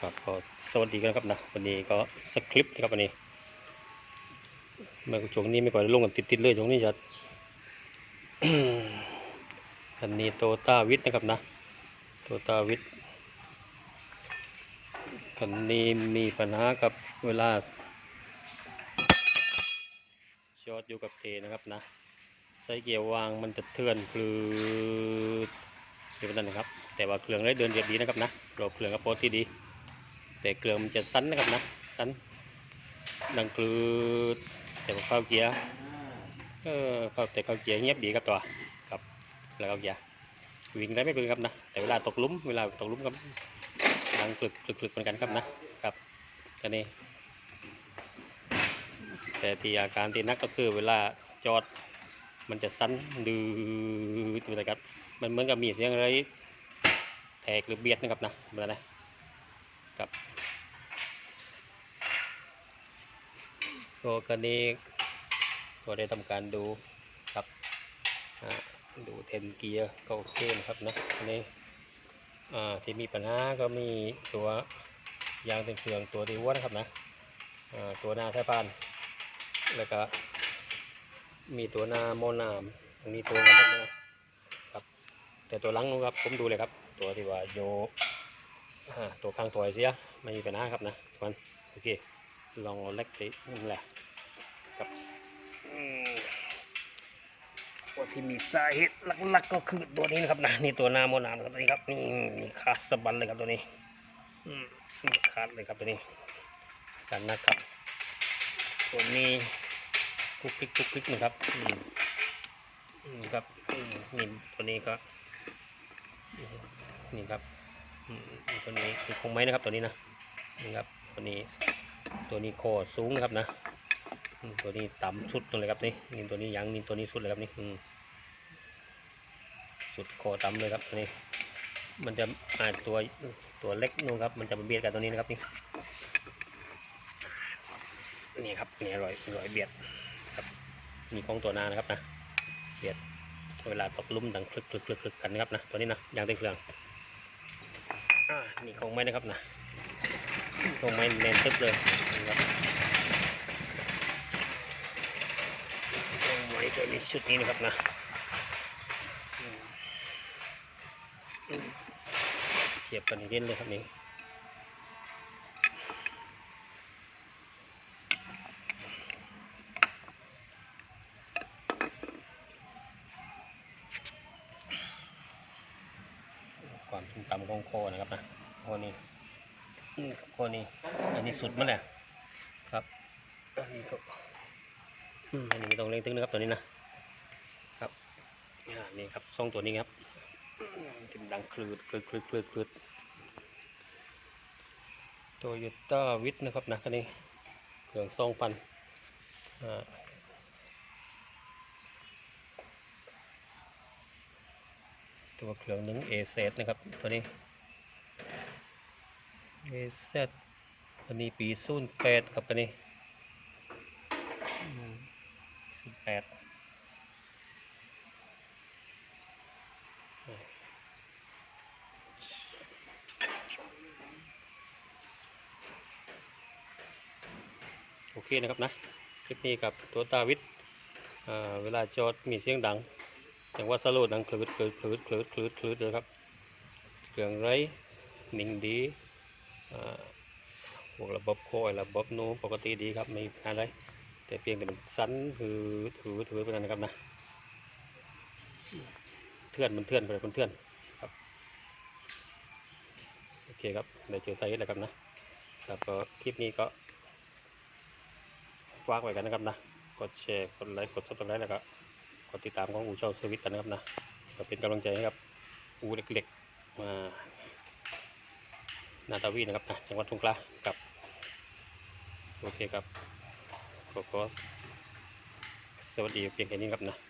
ครับก็สวัสดีกันครับนะวันนี้ก็สคริปต์นะครับวันนี้เมื่อช่วงนี้ไม่ก่อนลงกันติดๆเลยช่วงนี้จะคันนี้โตต้าวิทนะครับนะโตต้าวิทคันนี้มีปัญหากับเวลาช็อตอยู่กับเทนะครับนะใส่เกียร์วางมันจะเทือนคือ อยู่นั่นนะครับ แต่ว่าเครื่องได้เดินเรียบดีนะครับนะรอบเครื่องกับโปรตีดี แต่เครื่องมันจะสั้นนะครับนะสั้นดังคือแต่ว่าเข้าเกียร์เออเข้าแต่เข้าเกียร์เงียบดีครับตัวครับแล้วเข้าเกียร์วิ่งได้ไม่เป็นครับนะแต่เวลาตกลุมเวลาตกลุมครับดังกลึกกลึกกลึกเหมือนกันครับนะครับก็นี่แต่ที่อาการที่นักก็คือเวลาจอดมันจะสั้นดื้อๆนะครับ มันเหมือนกับมีเสียงอะไรแทกหรือเบียดนะครับนะมื่อไร่ครับก็กันนี้ก็ได้ทำการดูครับดูเทนเกียร์ก็โอเคนะครับนะอันนี้อ่าที่มีปัญหาก็มีตัวยางเป็นเครื่องตัวที่วัวนะครับนะตัวหน้าสายพาน แล้วก็มีตัวหน้าโมนามอันนี้ตัวกันนะครับ แต่ตัวหลังนู้นครับผมดูเลยครับ ตัวที่ว่าโยตัวข้างตัวเสียไม่มีปัญหาครับนะมันโอเคลองเล็กตินี่แหละครับอืมตัวที่มีสาเหตุหลักๆก็คือตัวนี้นะครับนะนี่ตัวหน้าโมนามนะครับตัวนี้ครับนี่นี่คาดสะบันเลยครับตัวนี้อืมนี่คาดเลยครับตัวนี้กันนะครับตัวนี้คุกคลิกคุกคลิกนะครับอืมอืมครับอืมนี่ตัวนี้ก็ นี่ครับตัวนี้คือคงไหมนะครับตัวนี้นะนี่ครับตัวนี้ตัวนี้คอสูงนะครับนะตัวนี้ต่ำสุดเลยครับนี่นี่ตัวนี้ยังนี่ตัวนี้สุดเลยครับนี่สุดคอต่ำเลยครับตัวนี้ มันจะอาตัวตัวเล็กนู่นครับมันจะมาเบียดกับตัวนี้นะครับนี่นี่ครับนี่รอยรอยเบียดครับนี่ของตัวหนานะครับนะเบียด เวลาตกลุ่มดังคลึกคลึกคลึกคลึกกันนะครับนะตัวนี้นะยางเต็มเครื่องอ่านี่คงไม่นะครับนะคงไม่แน่นตึ๊บเลยนะครับคงไม่ตัวนี้ชุดนี้นะครับนะเทียบกันอีกนิดเลยครับนี่ความชุ่ม ต่ำของโคอนะครับนะโคอนี่อืมโคอนี่อันนี้สุดมันแหละครับอันนี้ก็อืมอันนี้ไม่ต้องเร่งตึ้งนะครับตัวนี้นะครับอ่านี่ครับทรงตัวนี้ครับอืมที่มันดังคลืดคลืดคลืดคลืดคลืดโตโยต้าวิทนะครับนะคันนี้เครื่องสองพันอ่า ตัวเครื่องหนึ่งเอเซนะครับ ตัวนี้เอเซอันนี้ปีศูนย์แปดครับอันนี้ศูนย์แปดโอเคนะครับนะ คลิปนี้กับตัวตาวิทเวลาจอดมีเสียงดัง อย่างว่าสโลดดังคลืดคลืดคลืดคลืดคลืดคลืดเลยครับเครื่องไรนิ่งดีพวกระบบโคอยระบบโน้ปกติดีครับไม่มีอะไรแต่เพียงแต่มันสั้นคือถือถือไปนั่นนะครับนะเทื่อนมันเทื่อนไปเลยมันเทื่อนครับโอเคครับเดี๋ยวเจอไซส์แล้วครับนะครับก็คลิปนี้ก็ฝากไว้กันนะครับนะกดแชร์กดไลค์กดซับสไครต์แล้วก็ กดติดตามของอูเช่าสวิตกันนะครับนะก็เป็นกำลังใจให้ครับอูเล็กๆมานาตาวีนะครับนะจังหวัดสงขลากับโอเคครับขอขอสวัสดีเพียงแค่นี้ครับนะ